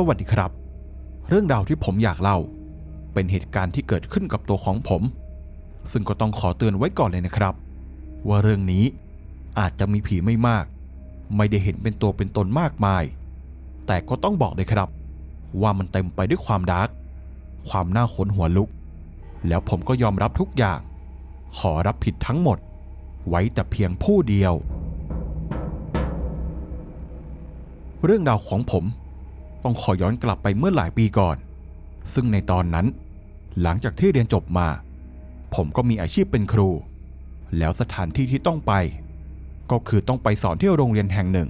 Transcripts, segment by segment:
สวัสดีครับ เรื่องราวที่ผมอยากเล่า เป็นเหตุการณ์ที่เกิดขึ้นกับตัวของผม ซึ่งก็ต้องขอเตือนไว้ก่อนเลยนะครับ ว่าเรื่องนี้อาจจะมีผีไม่มาก ไม่ได้เห็นเป็นตัวเป็นตนมากมาย แต่ก็ต้องบอกเลยครับ ว่ามันเต็มไปด้วยความดาร์กความน่าขนหัวลุก แล้วผมก็ยอมรับทุกอย่าง ขอรับผิดทั้งหมด ไว้แต่เพียงผู้เดียว เรื่องราวของผม ต้องขอย้อนกลับไปเมื่อหลายปีก่อน ซึ่งในตอนนั้น หลังจากที่เรียนจบมา ผมก็มีอาชีพเป็นครู แล้วสถานที่ที่ต้องไป ก็คือต้องไปสอนที่โรงเรียนแห่งหนึ่ง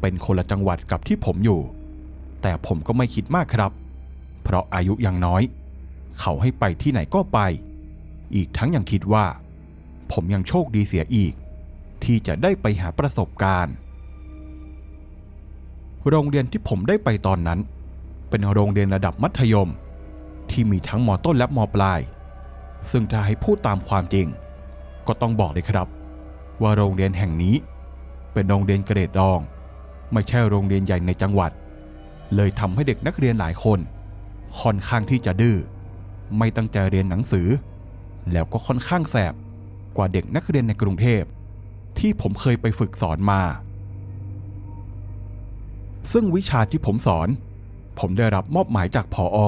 เป็นคนละจังหวัดกับที่ผมอยู่ แต่ผมก็ไม่คิดมากครับ เพราะอายุยังน้อย เขาให้ไปที่ไหนก็ไป อีกทั้งยังคิดว่า ผมยังโชคดีเสียอีก ที่จะได้ไปหาประสบการณ์ โรงเรียนที่ผมได้ไปตอนนั้น เป็นโรงเรียนระดับมัธยม ที่มีทั้งมต้นและมปลาย ซึ่งถ้าให้พูดตามความจริง ก็ต้องบอกเลยครับ ว่าโรงเรียนแห่งนี้ เป็นโรงเรียนเกรดรอง ไม่ใช่โรงเรียนใหญ่ในจังหวัด เลยทำให้เด็กนักเรียนหลายคน ค่อนข้างที่จะดื้อไม่ตั้งใจเรียนหนังสือ แล้วก็ค่อนข้างแสบกว่าเด็กนักเรียนในกรุงเทพที่ผมเคยไปฝึกสอนมา ซึ่งวิชาที่ผมสอน ผมได้รับมอบหมายจากพออ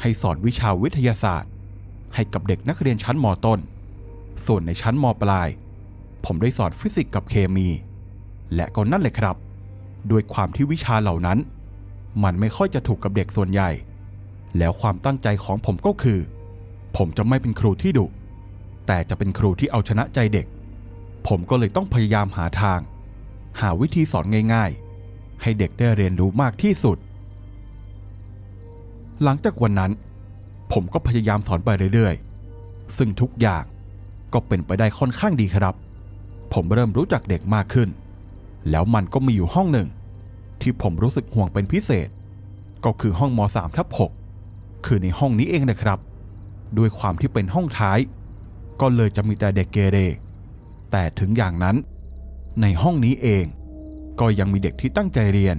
ให้สอนวิชาวิทยาศาสตร์ ให้กับเด็กนักเรียนชั้นมต้น ส่วนในชั้นมปลาย ผมได้สอนฟิสิกส์กับเคมี และก็นั่นเลยครับ ด้วยความที่วิชาเหล่านั้น มันไม่ค่อยจะถูกกับเด็กส่วนใหญ่ แล้วความตั้งใจของผมก็คือ ผมจะไม่เป็นครูที่ดุ แต่จะเป็นครูที่เอาชนะใจเด็ก ผมก็เลยต้องพยายามหาทาง หาวิธีสอนง่าย ๆ ให้เด็กได้เรียนรู้มากที่สุด หลังจากวันนั้น ผมก็พยายามสอนไปเรื่อยๆ ซึ่งทุกอย่างก็เป็นไปได้ค่อนข้างดีครับ ผมเริ่มรู้จักเด็กมากขึ้น แล้วมันก็มีอยู่ห้องหนึ่ง ที่ผมรู้สึกห่วงเป็นพิเศษ ก็คือห้องม 3 ทับ6คือในห้องนี้เองนะครับ ด้วยความที่เป็นห้องท้าย ก็เลยจะมีแต่เด็กเกเรแต่ถึงอย่างนั้น ในห้องนี้เอง ก็ยังมีเด็กที่ตั้งใจเรียน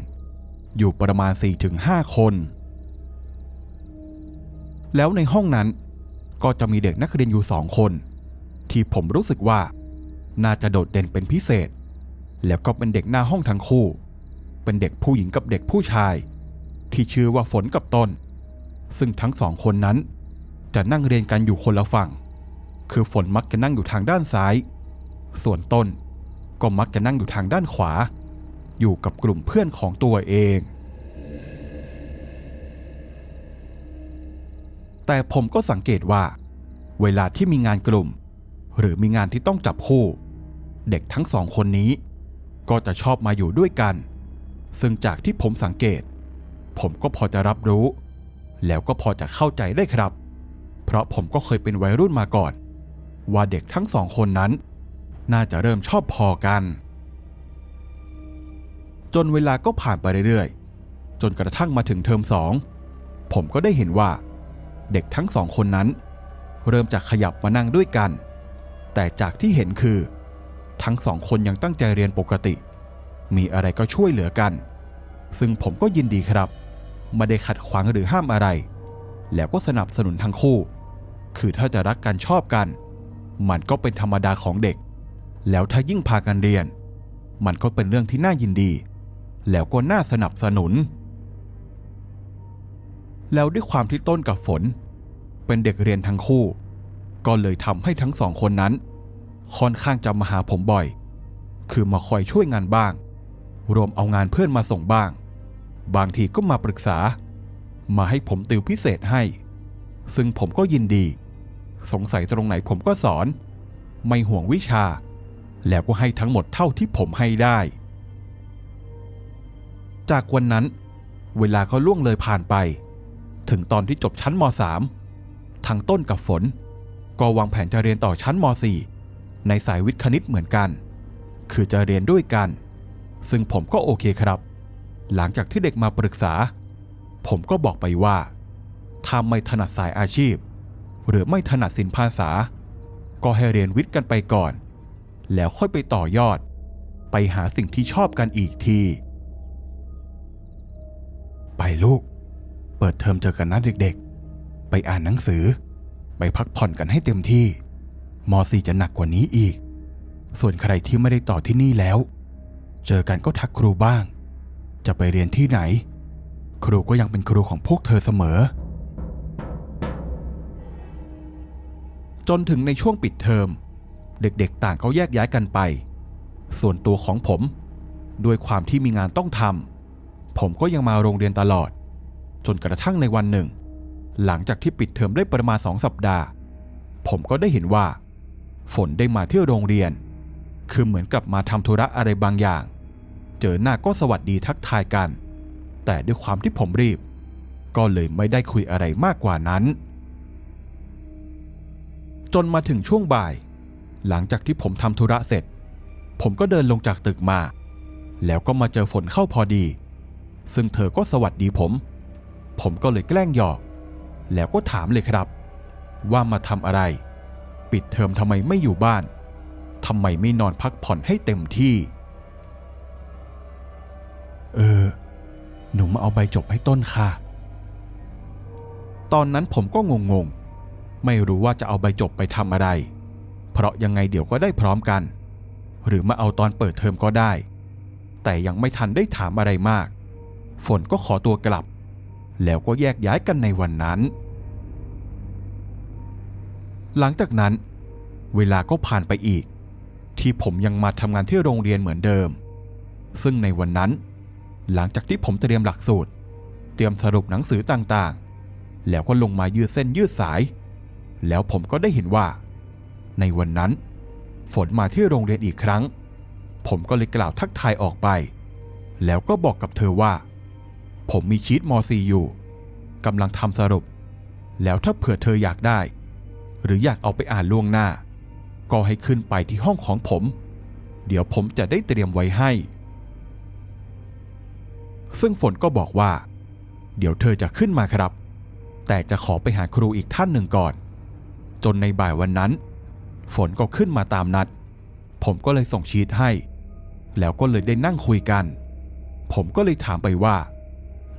อยู่ประมาณ 4-5 คน แล้วในห้องนั้นก็จะมีเด็กนักเรียนอยู่สองคน ที่ผมรู้สึกว่า น่าจะโดดเด่นเป็นพิเศษ แล้วก็เป็นเด็กหน้าห้องทั้งคู่ เป็นเด็กผู้หญิงกับเด็กผู้ชาย ที่ชื่อว่าฝนกับต้น ซึ่งทั้งสองคนนั้น จะนั่งเรียนกันอยู่คนละฝั่ง คือฝนมักจะนั่งอยู่ทางด้านซ้าย ส่วนต้นก็มักจะนั่งอยู่ทางด้านขวา อยู่กับกลุ่มเพื่อนของตัวเอง แต่ผมก็สังเกตว่า เวลาที่มีงานกลุ่ม หรือมีงานที่ต้องจับคู่ เด็กทั้งสองคนนี้ ก็จะชอบมาอยู่ด้วยกัน ซึ่งจากที่ผมสังเกต ผมก็พอจะรับรู้ แล้วก็พอจะเข้าใจได้ครับ เพราะผมก็เคยเป็นวัยรุ่นมาก่อน ว่าเด็กทั้งสองคนนั้น น่าจะเริ่มชอบพอกัน จนเวลาก็ผ่านไปเรื่อยๆ จนกระทั่งมาถึงเทอมสองผมก็ได้เห็นว่า เด็กทั้งสองคนนั้น เริ่มจากขยับมานั่งด้วยกัน แต่จากที่เห็นคือ ทั้งสองคนยังตั้งใจเรียนปกติ มีอะไรก็ช่วยเหลือกัน ซึ่งผมก็ยินดีครับ ไม่ได้ขัดขวางหรือห้ามอะไร แล้วก็สนับสนุนทั้งคู่ คือถ้าจะรักกันชอบกัน มันก็เป็นธรรมดาของเด็ก แล้วถ้ายิ่งพากันเรียน มันก็เป็นเรื่องที่น่ายินดี แล้วก็น่าสนับสนุน แล้วด้วยความที่ต้นกับฝน เป็นเด็กเรียนทั้งคู่ ก็เลยทำให้ทั้งสองคนนั้น ค่อนข้างจะมาหาผมบ่อย คือมาคอยช่วยงานบ้าง รวมเอางานเพื่อนมาส่งบ้าง บางทีก็มาปรึกษา มาให้ผมติวพิเศษให้ ซึ่งผมก็ยินดี สงสัยตรงไหนผมก็สอน ไม่ห่วงวิชา แล้วก็ให้ทั้งหมดเท่าที่ผมให้ได้ จากวันนั้น เวลาก็ล่วงเลยผ่านไป ถึงตอนที่จบชั้นม .3 ทั้งต้นกับฝน ก็วางแผนจะเรียนต่อชั้นม .4 ในสายวิทย์คณิตเหมือนกัน คือจะเรียนด้วยกัน ซึ่งผมก็โอเคครับ หลังจากที่เด็กมาปรึกษา ผมก็บอกไปว่า ถ้าไม่ถนัดสายอาชีพ หรือไม่ถนัดศิลปภาษา ก็ให้เรียนวิทย์กันไปก่อน แล้วค่อยไปต่อยอด ไปหาสิ่งที่ชอบกันอีกที ไปลูก เปิดเทอมเจอกันนะเด็กๆ ไปอ่านหนังสือ ไปพักผ่อนกันให้เต็มที่ม .4 จะหนักกว่านี้อีก ส่วนใครที่ไม่ได้ต่อที่นี่แล้ว เจอกันก็ทักครูบ้าง จะไปเรียนที่ไหน ครูก็ยังเป็นครูของพวกเธอเสมอ จนถึงในช่วงปิดเทอม เด็กๆ ต่างก็แยกย้ายกันไป ส่วนตัวของผม ด้วยความที่มีงานต้องทำ ผมก็ยังมาโรงเรียนตลอด จนกระทั่งในวันหนึ่ง หลังจากที่ปิดเทอมได้ประมาณสองสัปดาห์ ผมก็ได้เห็นว่า ฝนได้มาที่โรงเรียน คือเหมือนกับมาทำธุระอะไรบางอย่าง เจอหน้าก็สวัสดีทักทายกัน แต่ด้วยความที่ผมรีบ ก็เลยไม่ได้คุยอะไรมากกว่านั้น จนมาถึงช่วงบ่าย หลังจากที่ผมทำธุระเสร็จ ผมก็เดินลงจากตึกมา แล้วก็มาเจอฝนเข้าพอดี ซึ่งเธอก็สวัสดีผม ผมก็เลยแกล้งหยอก แล้วก็ถามเลยครับ ว่ามาทำอะไร ปิดเทอมทำไมไม่อยู่บ้านทำไมไม่นอนพักผ่อนให้เต็มที่ เออ หนูมาเอาใบจบให้ต้นค่ะ ตอนนั้นผมก็งงๆ ไม่รู้ว่าจะเอาใบจบไปทำอะไร เพราะยังไงเดี๋ยวก็ได้พร้อมกัน หรือมาเอาตอนเปิดเทอมก็ได้ แต่ยังไม่ทันได้ถามอะไรมาก ฝนก็ขอตัวกลับ แล้วก็แยกย้ายกันในวันนั้น หลังจากนั้น เวลาก็ผ่านไปอีก ที่ผมยังมาทำงานที่โรงเรียนเหมือนเดิม ซึ่งในวันนั้น หลังจากที่ผมเตรียมหลักสูตร เตรียมสรุปหนังสือต่างๆ แล้วก็ลงมายืดเส้นยืดสาย แล้วผมก็ได้เห็นว่า ในวันนั้น ฝนมาที่โรงเรียนอีกครั้ง ผมก็เลยกล่าวทักทายออกไปแล้วก็บอกกับเธอว่า ผมมีชีตม .4 อยู่กำลังทำสรุป แล้วถ้าเผื่อเธออยากได้ หรืออยากเอาไปอ่านล่วงหน้า ก็ให้ขึ้นไปที่ห้องของผม เดี๋ยวผมจะได้เตรียมไว้ให้ ซึ่งฝนก็บอกว่า เดี๋ยวเธอจะขึ้นมาครับ แต่จะขอไปหาครูอีกท่านหนึ่งก่อน จนในบ่ายวันนั้น ฝนก็ขึ้นมาตามนัด ผมก็เลยส่งชีตให้ แล้วก็เลยได้นั่งคุยกัน ผมก็เลยถามไปว่า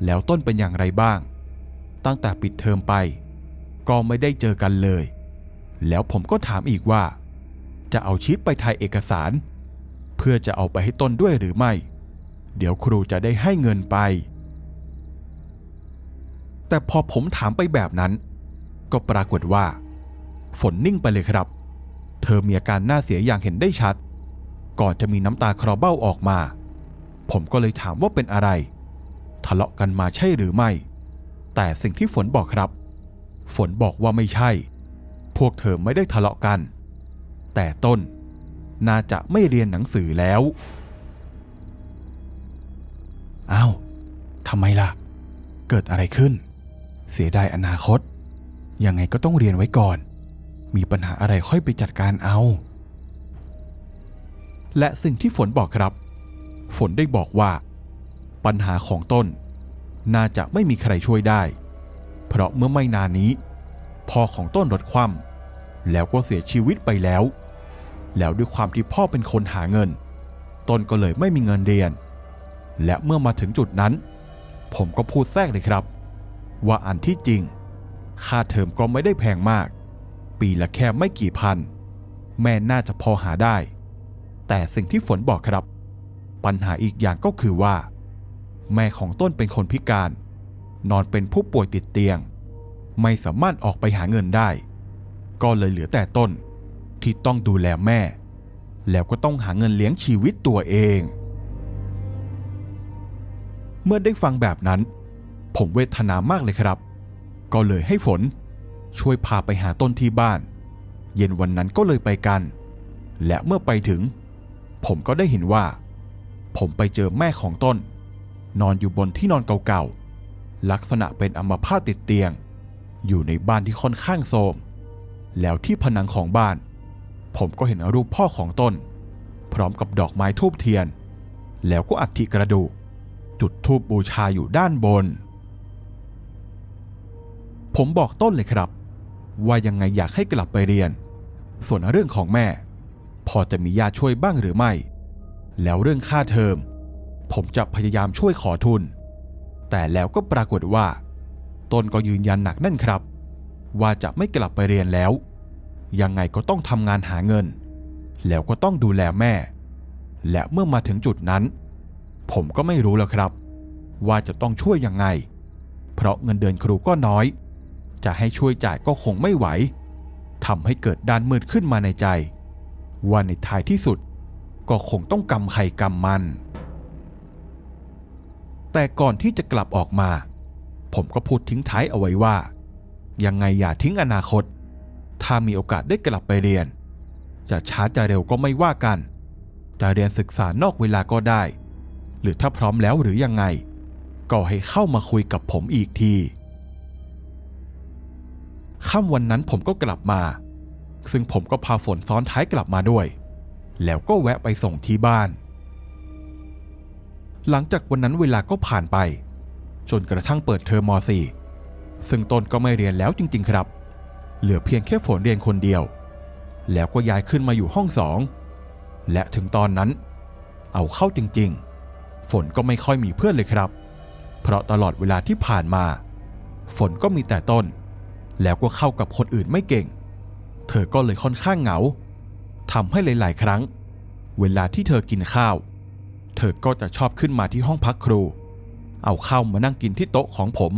แล้วต้นเป็นอย่างไรบ้าง ตั้งแต่ปิดเทอมไป ก็ไม่ได้เจอกันเลย แล้วผมก็ถามอีกว่า จะเอาชีตไปถ่ายเอกสาร เพื่อจะเอาไปให้ต้นด้วยหรือไม่ เดี๋ยวครูจะได้ให้เงินไป แต่พอผมถามไปแบบนั้น ก็ปรากฏว่า ฝนนิ่งไปเลยครับ เธอมีอาการหน้าเสียอย่างเห็นได้ชัด ก่อนจะมีน้ำตาคลอเบ้าออกมา ผมก็เลยถามว่าเป็นอะไร ทะเลาะกันมาใช่หรือไม่ แต่สิ่งที่ฝนบอกครับ ฝนบอกว่าไม่ใช่ พวกเธอไม่ได้ทะเลาะกัน แต่ต้นน่าจะไม่เรียนหนังสือแล้วอ้าวทำไมล่ะ เกิดอะไรขึ้น เสียดายอนาคต ยังไงก็ต้องเรียนไว้ก่อน มีปัญหาอะไรค่อยไปจัดการเอา และสิ่งที่ฝนบอกครับ ฝนได้บอกว่า ปัญหาของต้น น่าจะไม่มีใครช่วยได้ เพราะเมื่อไม่นานนี้ พ่อของต้นรถคว่ำแล้วก็เสียชีวิตไปแล้ว แล้วด้วยความที่พ่อเป็นคนหาเงิน ต้นก็เลยไม่มีเงินเรียน และเมื่อมาถึงจุดนั้น ผมก็พูดแทรกเลยครับ ว่าอันที่จริง ค่าเทอมก็ไม่ได้แพงมาก ปีละแค่ไม่กี่พัน แม่น่าจะพอหาได้ แต่สิ่งที่ฝนบอกครับปัญหาอีกอย่างก็คือว่า แม่ของต้นเป็นคนพิการ นอนเป็นผู้ป่วยติดเตียง ไม่สามารถออกไปหาเงินได้ ก็เลยเหลือแต่ต้น ที่ต้องดูแลแม่ แล้วก็ต้องหาเงินเลี้ยงชีวิตตัวเอง เมื่อได้ฟังแบบนั้น ผมเวทนามากเลยครับ ก็เลยให้ฝน ช่วยพาไปหาต้นที่บ้าน เย็นวันนั้นก็เลยไปกัน และเมื่อไปถึง ผมก็ได้เห็นว่า ผมไปเจอแม่ของต้น นอนอยู่บนที่นอนเก่าๆ ลักษณะเป็นอัมพาตติดเตียง อยู่ในบ้านที่ค่อนข้างโทรมแล้วที่ผนังของบ้าน ผมก็เห็นรูปพ่อของต้น พร้อมกับดอกไม้ทูบเทียน แล้วก็อัฐิกระดูก จุดทูบบูชาอยู่ด้านบน ผมบอกต้นเลยครับ ว่ายังไงอยากให้กลับไปเรียน ส่วนเรื่องของแม่ พอจะมีญาติช่วยบ้างหรือไม่ แล้วเรื่องค่าเทอม ผมจะพยายามช่วยขอทุน แต่แล้วก็ปรากฏว่า ตนก็ยืนยันหนักแน่นครับ ว่าจะไม่กลับไปเรียนแล้ว ยังไงก็ต้องทำงานหาเงิน แล้วก็ต้องดูแลแม่ และเมื่อมาถึงจุดนั้น ผมก็ไม่รู้แล้วครับ ว่าจะต้องช่วยยังไง เพราะเงินเดือนครูก็น้อย จะให้ช่วยจ่ายก็คงไม่ไหวทำให้เกิดด้านมืดขึ้นมาในใจ ว่าในท้ายที่สุดก็คงต้องกำไข่กำมัน แต่ก่อนที่จะกลับออกมา ผมก็พูดทิ้งท้ายเอาไว้ว่า ยังไงอย่าทิ้งอนาคต ถ้ามีโอกาสได้กลับไปเรียน จะช้าจะเร็วก็ไม่ว่ากัน จะเรียนศึกษานอกเวลาก็ได้ หรือถ้าพร้อมแล้วหรือยังไง ก็ให้เข้ามาคุยกับผมอีกทีค่ำวันนั้นผมก็กลับมา ซึ่งผมก็พาฝนซ้อนท้ายกลับมาด้วย แล้วก็แวะไปส่งที่บ้าน หลังจากวันนั้นเวลาก็ผ่านไป จนกระทั่งเปิดเทอมม .4 ซึ่งตนก็ไม่เรียนแล้วจริง ๆ ครับ เหลือเพียงแค่ฝนเรียนคนเดียว แล้วก็ย้ายขึ้นมาอยู่ห้องสองและถึงตอนนั้น เอาเข้าจริง ๆ ฝนก็ไม่ค่อยมีเพื่อนเลยครับ เพราะตลอดเวลาที่ผ่านมา ฝนก็มีแต่ต้น แล้วก็เข้ากับคนอื่นไม่เก่ง เธอก็เลยค่อนข้างเหงาทำให้หลาย ๆ ครั้ง เวลาที่เธอกินข้าว อก็จะชอบขึ้นมาที่ห้องพักครู เอาข้าวมานั่งกินที่โต๊ะของผม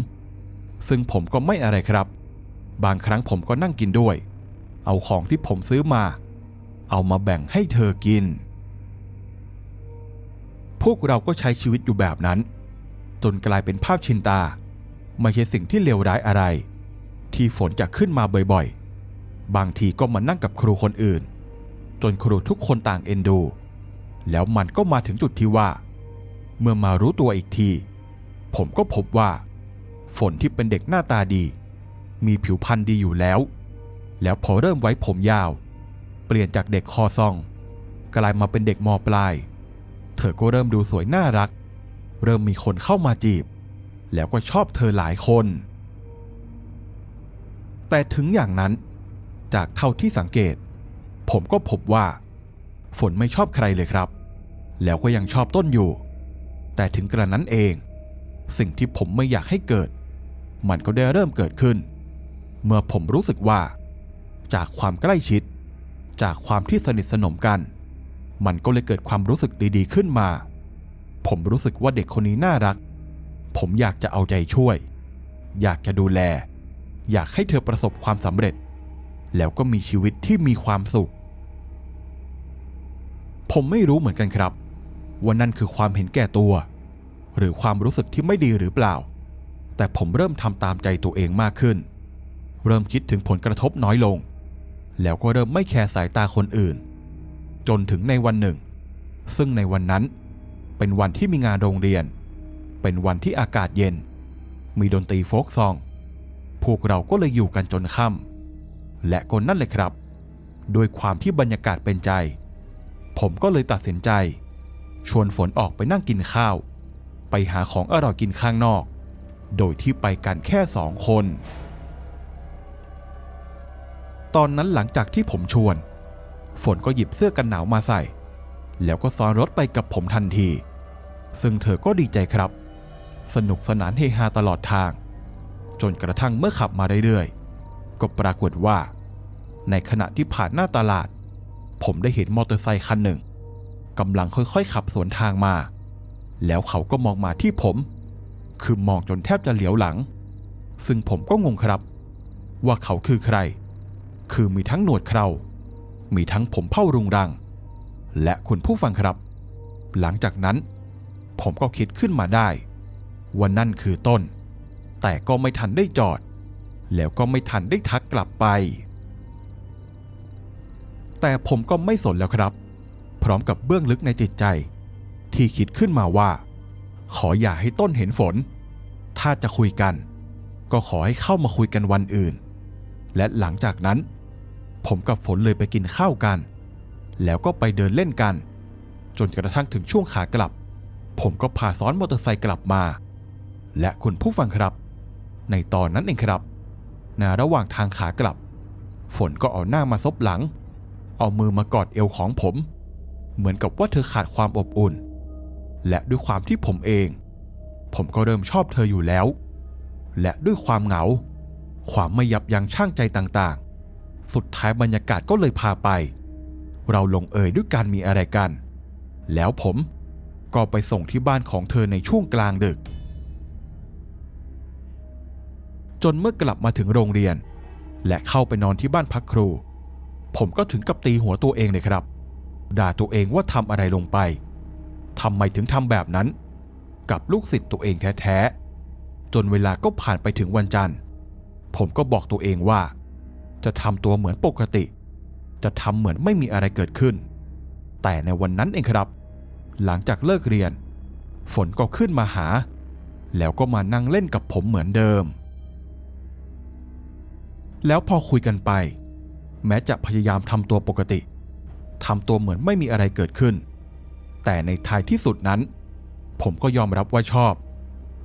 ซึ่งผมก็ไม่อะไรครับ บางครั้งผมก็นั่งกินด้วย เอาของที่ผมซื้อมา เอามาแบ่งให้เธอกิน พวกเราก็ใช้ชีวิตอยู่แบบนั้น จนกลายเป็นภาพชินตา ไม่ใช่สิ่งที่เลวร้ายอะไร ที่ฝนจะขึ้นมาบ่อยๆ บางทีก็มานั่งกับครูคนอื่น จนครูทุกคนต่างเอ็นดู แล้วมันก็มาถึงจุดที่ว่า เมื่อมารู้ตัวอีกที ผมก็พบว่า ฝนที่เป็นเด็กหน้าตาดี มีผิวพรรณดีอยู่แล้ว แล้วพอเริ่มไว้ผมยาว เปลี่ยนจากเด็กคอซอง กลายมาเป็นเด็กมอปลาย เธอก็เริ่มดูสวยน่ารัก เริ่มมีคนเข้ามาจีบ แล้วก็ชอบเธอหลายคน แต่ถึงอย่างนั้น จากเท่าที่สังเกต ผมก็พบว่า ฝนไม่ชอบใครเลยครับ แล้วก็ยังชอบต้นอยู่ แต่ถึงกระนั้นเอง สิ่งที่ผมไม่อยากให้เกิด มันก็ได้เริ่มเกิดขึ้น เมื่อผมรู้สึกว่า จากความใกล้ชิด จากความที่สนิทสนมกัน มันก็เลยเกิดความรู้สึกดีๆขึ้นมา ผมรู้สึกว่าเด็กคนนี้น่ารัก ผมอยากจะเอาใจช่วย อยากจะดูแล อยากให้เธอประสบความสำเร็จ แล้วก็มีชีวิตที่มีความสุข ผมไม่รู้เหมือนกันครับ ว่านั่นคือความเห็นแก่ตัว หรือความรู้สึกที่ไม่ดีหรือเปล่า แต่ผมเริ่มทำตามใจตัวเองมากขึ้น เริ่มคิดถึงผลกระทบน้อยลง แล้วก็เริ่มไม่แคร์สายตาคนอื่น จนถึงในวันหนึ่ง ซึ่งในวันนั้น เป็นวันที่มีงานโรงเรียน เป็นวันที่อากาศเย็น มีดนตรีโฟกซอง พวกเราก็เลยอยู่กันจนค่ำและคนนั่นเลยครับ โดยความที่บรรยากาศเป็นใจ ผมก็เลยตัดสินใจ ชวนฝนออกไปนั่งกินข้าว ไปหาของอร่อยกินข้างนอก โดยที่ไปกันแค่สองคน ตอนนั้นหลังจากที่ผมชวน ฝนก็หยิบเสื้อกันหนาวมาใส่ แล้วก็ซ้อนรถไปกับผมทันที ซึ่งเธอก็ดีใจครับ สนุกสนานเฮฮาตลอดทาง จนกระทั่งเมื่อขับมาเรื่อยๆก็ปรากฏว่า ในขณะที่ผ่านหน้าตลาด ผมได้เห็นมอเตอร์ไซคันหนึ่งกำลังค่อยๆ ขับสวนทางมา แล้วเขาก็มองมาที่ผม คือมองจนแทบจะเหลียวหลัง ซึ่งผมก็งงครับ ว่าเขาคือใคร คือมีทั้งหนวดเครา มีทั้งผมเผ้ารุงรัง และคุณผู้ฟังครับ หลังจากนั้น ผมก็คิดขึ้นมาได้ ว่านั่นคือต้น แต่ก็ไม่ทันได้จอด แล้วก็ไม่ทันได้ทักกลับไป แต่ผมก็ไม่สนแล้วครับ พร้อมกับเบื้องลึกในจิตใจ ที่คิดขึ้นมาว่า ขออย่าให้ต้นเห็นฝน ถ้าจะคุยกัน ก็ขอให้เข้ามาคุยกันวันอื่น และหลังจากนั้น ผมกับฝนเลยไปกินข้าวกัน แล้วก็ไปเดินเล่นกัน จนกระทั่งถึงช่วงขากลับ ผมก็พาซ้อนมอเตอร์ไซค์กลับมา และคุณผู้ฟังครับ ในตอนนั้นเองครับในระหว่างทางขากลับ ฝนก็เอาหน้ามาซบหลัง เอามือมากอดเอวของผม เหมือนกับว่าเธอขาดความอบอุ่น และด้วยความที่ผมเอง ผมก็เริ่มชอบเธออยู่แล้ว และด้วยความเหงา ความไม่ยับยั้งชั่งใจต่างๆ สุดท้ายบรรยากาศก็เลยพาไป เราลงเอยด้วยการมีอะไรกัน แล้วผมก็ไปส่งที่บ้านของเธอในช่วงกลางดึก จนเมื่อกลับมาถึงโรงเรียน และเข้าไปนอนที่บ้านพักครู ผมก็ถึงกับตีหัวตัวเองเลยครับ ด่าตัวเองว่าทำอะไรลงไปทำไมถึงทำแบบนั้น กับลูกศิษย์ตัวเองแท้ๆ จนเวลาก็ผ่านไปถึงวันจันทร์ ผมก็บอกตัวเองว่า จะทำตัวเหมือนปกติ จะทำเหมือนไม่มีอะไรเกิดขึ้น แต่ในวันนั้นเองครับ หลังจากเลิกเรียน ฝนก็ขึ้นมาหา แล้วก็มานั่งเล่นกับผมเหมือนเดิม แล้วพอคุยกันไป แม้จะพยายามทำตัวปกติทำตัวเหมือนไม่มีอะไรเกิดขึ้น แต่ในท้ายที่สุดนั้น ผมก็ยอมรับว่าชอบ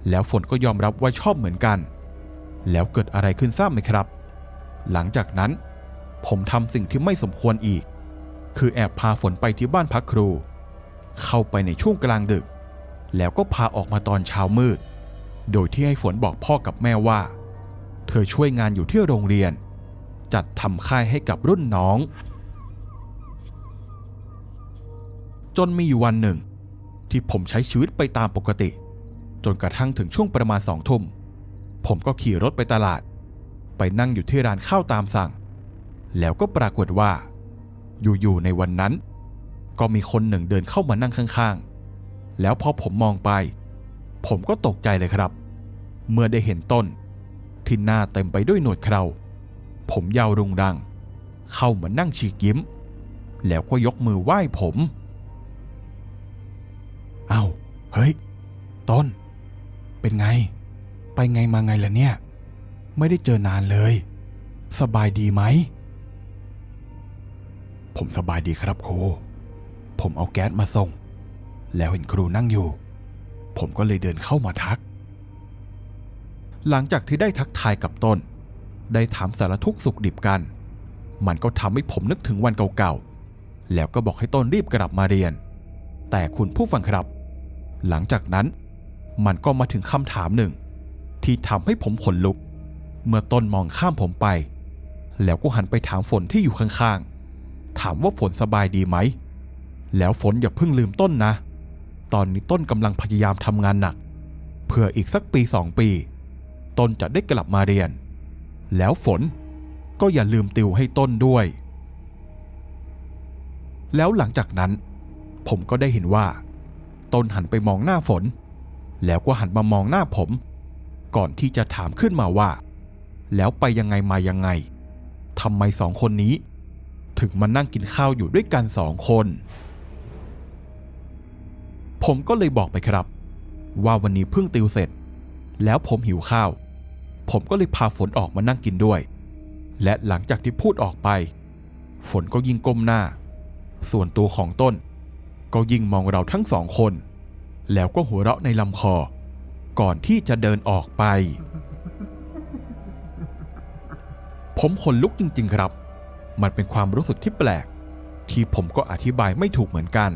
แล้วฝนก็ยอมรับว่าชอบเหมือนกัน แล้วเกิดอะไรขึ้นทราบไหมครับ หลังจากนั้น ผมทำสิ่งที่ไม่สมควรอีก คือแอบพาฝนไปที่บ้านพักครู เข้าไปในช่วงกลางดึก แล้วก็พาออกมาตอนเช้ามืด โดยที่ให้ฝนบอกพ่อกับแม่ว่า เธอช่วยงานอยู่ที่โรงเรียน จัดทำค่ายให้กับรุ่นน้อง จนมีอยู่วันหนึ่ง ที่ผมใช้ชีวิตไปตามปกติ จนกระทั่งถึงช่วงประมาณสองทุ่ม ผมก็ขี่รถไปตลาด ไปนั่งอยู่ที่ร้านข้าวตามสั่ง แล้วก็ปรากฏว่า อยู่ๆในวันนั้น ก็มีคนหนึ่งเดินเข้ามานั่งข้างๆ แล้วพอผมมองไป ผมก็ตกใจเลยครับ เมื่อได้เห็นต้นที่หน้าเต็มไปด้วยหนวดเครา ผมยาวรุงรัง เข้ามานั่งฉีกยิ้ม แล้วก็ยกมือไหว้ผม เอา้า เฮ้ย ต้น เป็นไง ไปไงมาไงล่ะเนี่ย ไม่ได้เจอนานเลย สบายดีไหม ผมสบายดีครับครู ผมเอาแก๊สมาส่ง แล้วเห็นครูนั่งอยู่ ผมก็เลยเดินเข้ามาทักหลังจากที่ได้ทักทายกับต้น ได้ถามสารทุกสุขดิบกัน มันก็ทำให้ผมนึกถึงวันเก่าๆ แล้วก็บอกให้ต้นรีบกลับมาเรียน แต่คุณผู้ฟังครับ หลังจากนั้น มันก็มาถึงคำถามหนึ่ง ที่ทำให้ผมขนลุก เมื่อต้นมองข้ามผมไป แล้วก็หันไปถามฝนที่อยู่ข้างๆ ถามว่าฝนสบายดีไหม แล้วฝนอย่าเพิ่งลืมต้นนะ ตอนนี้ต้นกำลังพยายามทำงานหนัก เพื่ออีกสักปีสองปี ต้นจะได้กลับมาเรียน แล้วฝนก็อย่าลืมติวให้ต้นด้วย แล้วหลังจากนั้น ผมก็ได้เห็นว่า ต้นหันไปมองหน้าฝน แล้วก็หันมามองหน้าผม ก่อนที่จะถามขึ้นมาว่า แล้วไปยังไงมายังไงทำไมสองคนนี้ ถึงมานั่งกินข้าวอยู่ด้วยกันสองคน ผมก็เลยบอกไปครับ ว่าวันนี้เพิ่งติวเสร็จ แล้วผมหิวข้าว ผมก็เลยพาฝนออกมานั่งกินด้วย และหลังจากที่พูดออกไป ฝนก็ยิ่งก้มหน้า ส่วนตัวของต้น ก็ยิ่งมองเราทั้งสองคน แล้วก็หัวเราะในลำคอ ก่อนที่จะเดินออกไป ผมขนลุกจริง ๆ ครับ มันเป็นความรู้สึกที่แปลก ที่ผมก็อธิบายไม่ถูกเหมือนกัน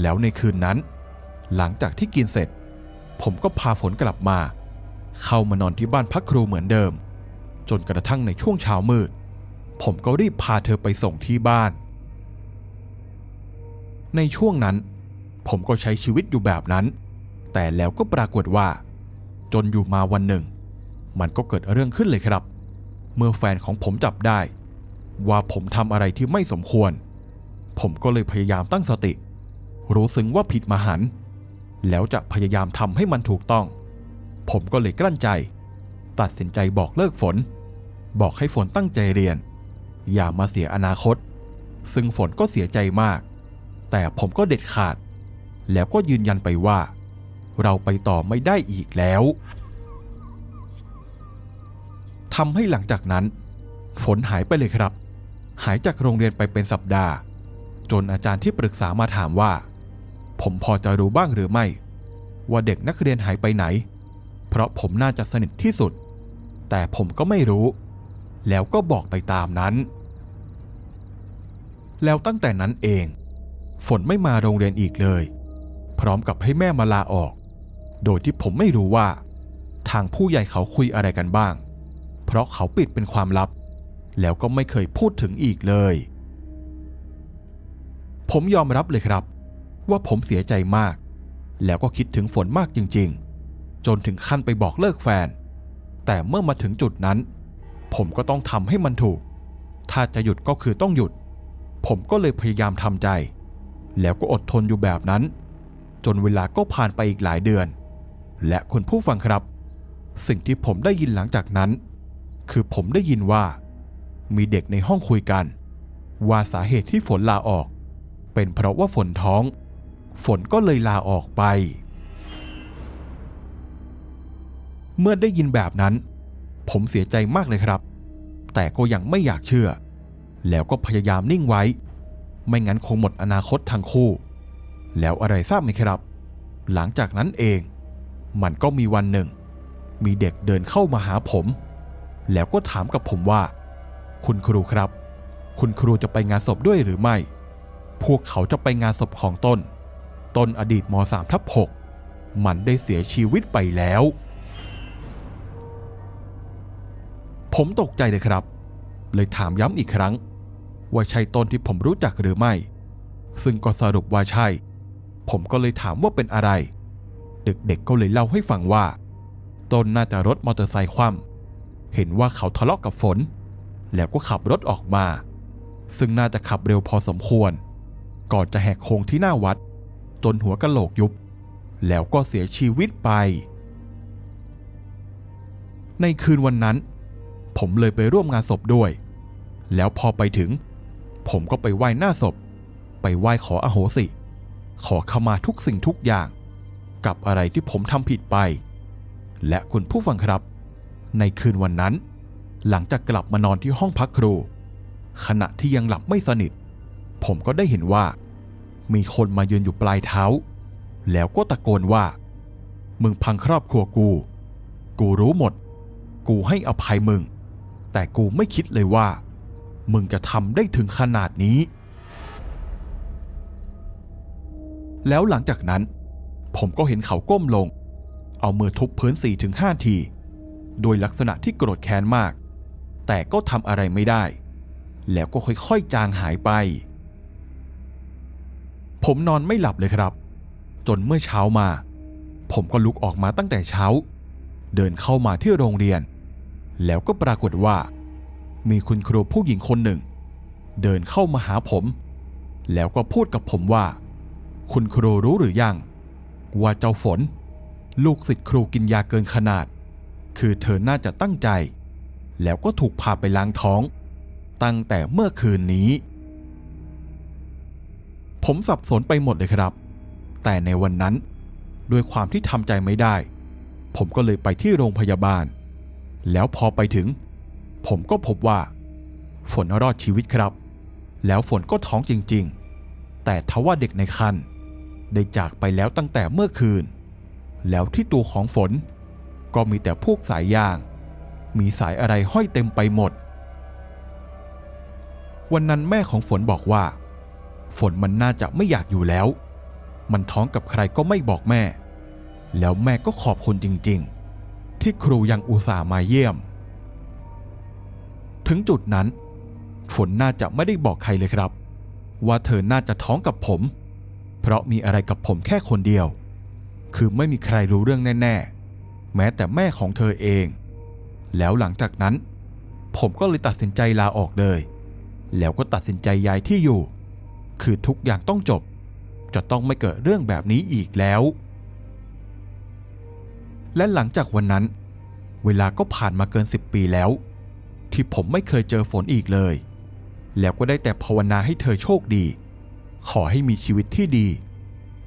แล้วในคืนนั้น หลังจากที่กินเสร็จ ผมก็พาฝนกลับมา เข้ามานอนที่บ้านพักครูเหมือนเดิม จนกระทั่งในช่วงเช้ามืด ผมก็รีบพาเธอไปส่งที่บ้าน ในช่วงนั้น ผมก็ใช้ชีวิตอยู่แบบนั้น แต่แล้วก็ปรากฏว่า จนอยู่มาวันหนึ่ง มันก็เกิดเรื่องขึ้นเลยครับ เมื่อแฟนของผมจับได้ ว่าผมทำอะไรที่ไม่สมควร ผมก็เลยพยายามตั้งสติ รู้สึกว่าผิดมหัน แล้วจะพยายามทำให้มันถูกต้อง ผมก็เลยกลั้นใจ ตัดสินใจบอกเลิกฝน บอกให้ฝนตั้งใจเรียน อย่ามาเสียอนาคต ซึ่งฝนก็เสียใจมาก แต่ผมก็เด็ดขาด แล้วก็ยืนยันไปว่า เราไปต่อไม่ได้อีกแล้วทำให้หลังจากนั้น ฝนหายไปเลยครับ หายจากโรงเรียนไปเป็นสัปดาห์ จนอาจารย์ที่ปรึกษามาถามว่า ผมพอจะรู้บ้างหรือไม่ ว่าเด็กนักเรียนหายไปไหน เพราะผมน่าจะสนิทที่สุด แต่ผมก็ไม่รู้ แล้วก็บอกไปตามนั้น แล้วตั้งแต่นั้นเอง ฝนไม่มาโรงเรียนอีกเลย พร้อมกับให้แม่มาลาออก โดยที่ผมไม่รู้ว่า ทางผู้ใหญ่เขาคุยอะไรกันบ้าง เพราะเขาปิดเป็นความลับ แล้วก็ไม่เคยพูดถึงอีกเลย ผมยอมรับเลยครับ ว่าผมเสียใจมาก แล้วก็คิดถึงฝนมากจริง ๆ จนถึงขั้นไปบอกเลิกแฟน แต่เมื่อมาถึงจุดนั้น ผมก็ต้องทำให้มันถูก ถ้าจะหยุดก็คือต้องหยุด ผมก็เลยพยายามทำใจ แล้วก็อดทนอยู่แบบนั้น จนเวลาก็ผ่านไปอีกหลายเดือน และคุณผู้ฟังครับ สิ่งที่ผมได้ยินหลังจากนั้น คือผมได้ยินว่า มีเด็กในห้องคุยกัน ว่าสาเหตุที่ฝนลาออก เป็นเพราะว่าฝนท้อง ฝนก็เลยลาออกไป เมื่อได้ยินแบบนั้น ผมเสียใจมากเลยครับ แต่ก็ยังไม่อยากเชื่อ แล้วก็พยายามนิ่งไว้ ไม่งั้นคงหมดอนาคตทั้งคู่ แล้วอะไรทราบไหมครับ หลังจากนั้นเอง มันก็มีวันหนึ่ง มีเด็กเดินเข้ามาหาผม แล้วก็ถามกับผมว่า คุณครูครับ คุณครูจะไปงานศพด้วยหรือไม่ พวกเขาจะไปงานศพของต้น ต้นอดีตม 3 ทับ6มันได้เสียชีวิตไปแล้ว ผมตกใจเลยครับ เลยถามย้ำอีกครั้ง ว่าใช่ต้นที่ผมรู้จักหรือไม่ ซึ่งก็สรุปว่าใช่ ผมก็เลยถามว่าเป็นอะไร เด็กๆก็เลยเล่าให้ฟังว่าต้นน่าจะรถมอเตอร์ไซค์คว่ำเห็นว่าเขาทะเลาะกับฝน แล้วก็ขับรถออกมา ซึ่งน่าจะขับเร็วพอสมควร ก่อนจะแหกโค้งที่หน้าวัด จนหัวกะโหลกยุบ แล้วก็เสียชีวิตไป ในคืนวันนั้น ผมเลยไปร่วมงานศพด้วย แล้วพอไปถึง ผมก็ไปไหว้หน้าศพ ไปไหว้ขออโหสิ ขอขมาทุกสิ่งทุกอย่าง กับอะไรที่ผมทำผิดไป และคุณผู้ฟังครับ ในคืนวันนั้น หลังจากกลับมานอนที่ห้องพักครู ขณะที่ยังหลับไม่สนิท ผมก็ได้เห็นว่า มีคนมายืนอยู่ปลายเท้า แล้วก็ตะโกนว่า มึงพังครอบครัวกู กูรู้หมด กูให้อภัยมึง แต่กูไม่คิดเลยว่า มึงจะทำได้ถึงขนาดนี้ แล้วหลังจากนั้น ผมก็เห็นเขาก้มลง เอามือทุบพื้นสี่ถึงห้าที โดยลักษณะที่โกรธแค้นมาก แต่ก็ทำอะไรไม่ได้ แล้วก็ค่อยๆจางหายไป ผมนอนไม่หลับเลยครับ จนเมื่อเช้ามา ผมก็ลุกออกมาตั้งแต่เช้า เดินเข้ามาที่โรงเรียน แล้วก็ปรากฏว่า มีคุณครูผู้หญิงคนหนึ่ง เดินเข้ามาหาผม แล้วก็พูดกับผมว่า คุณครูรู้หรือยัง ว่าเจ้าฝน ลูกศิษย์ครูกินยาเกินขนาด คือเธอน่าจะตั้งใจ แล้วก็ถูกพาไปล้างท้อง ตั้งแต่เมื่อคืนนี้ ผมสับสนไปหมดเลยครับ แต่ในวันนั้นด้วยความที่ทำใจไม่ได้ ผมก็เลยไปที่โรงพยาบาล แล้วพอไปถึง ผมก็พบว่า ฝนรอดชีวิตครับ แล้วฝนก็ท้องจริงๆ แต่ทว่าเด็กในครรภ์ได้จากไปแล้วตั้งแต่เมื่อคืน แล้วที่ตัวของฝน ก็มีแต่พวกสายยาง มีสายอะไรห้อยเต็มไปหมด วันนั้นแม่ของฝนบอกว่า ฝนมันน่าจะไม่อยากอยู่แล้ว มันท้องกับใครก็ไม่บอกแม่ แล้วแม่ก็ขอบคุณจริง ๆ ที่ครูยังอุตส่าห์มาเยี่ยม ถึงจุดนั้น ฝนน่าจะไม่ได้บอกใครเลยครับ ว่าเธอน่าจะท้องกับผม เพราะมีอะไรกับผมแค่คนเดียว คือไม่มีใครรู้เรื่องแน่ ๆ แม้แต่แม่ของเธอเอง แล้วหลังจากนั้น ผมก็เลยตัดสินใจลาออกเลย แล้วก็ตัดสินใจย้ายที่อยู่ คือทุกอย่างต้องจบ จะต้องไม่เกิดเรื่องแบบนี้อีกแล้ว และหลังจากวันนั้น เวลาก็ผ่านมาเกินสิบปีแล้ว ที่ผมไม่เคยเจอฝนอีกเลย แล้วก็ได้แต่ภาวนาให้เธอโชคดี ขอให้มีชีวิตที่ดี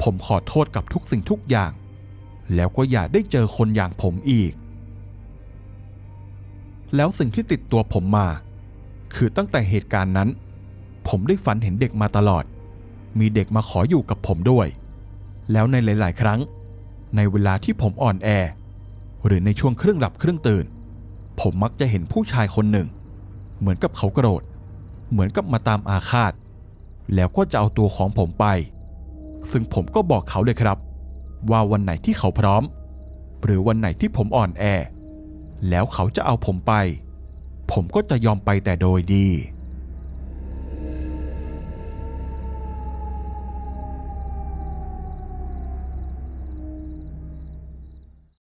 ผมขอโทษกับทุกสิ่งทุกอย่าง แล้วก็อย่าได้เจอคนอย่างผมอีก แล้วสิ่งที่ติดตัวผมมา คือตั้งแต่เหตุการณ์นั้น ผมได้ฝันเห็นเด็กมาตลอด มีเด็กมาขออยู่กับผมด้วย แล้วในหลาย ๆ ครั้ง ในเวลาที่ผมอ่อนแอ หรือในช่วงเครึ่องหลับเครึ่องตื่น ผมมักจะเห็นผู้ชายคนหนึ่ง เหมือนกับเขาโกรธ เหมือนกับมาตามอาฆาต แล้วก็จะเอาตัวของผมไป ซึ่งผมก็บอกเขาเลยครับ ว่าวันไหนที่เขาพร้อม หรือวันไหนที่ผมอ่อนแอ แล้วเขาจะเอาผมไป ผมก็จะยอมไปแต่โดยดี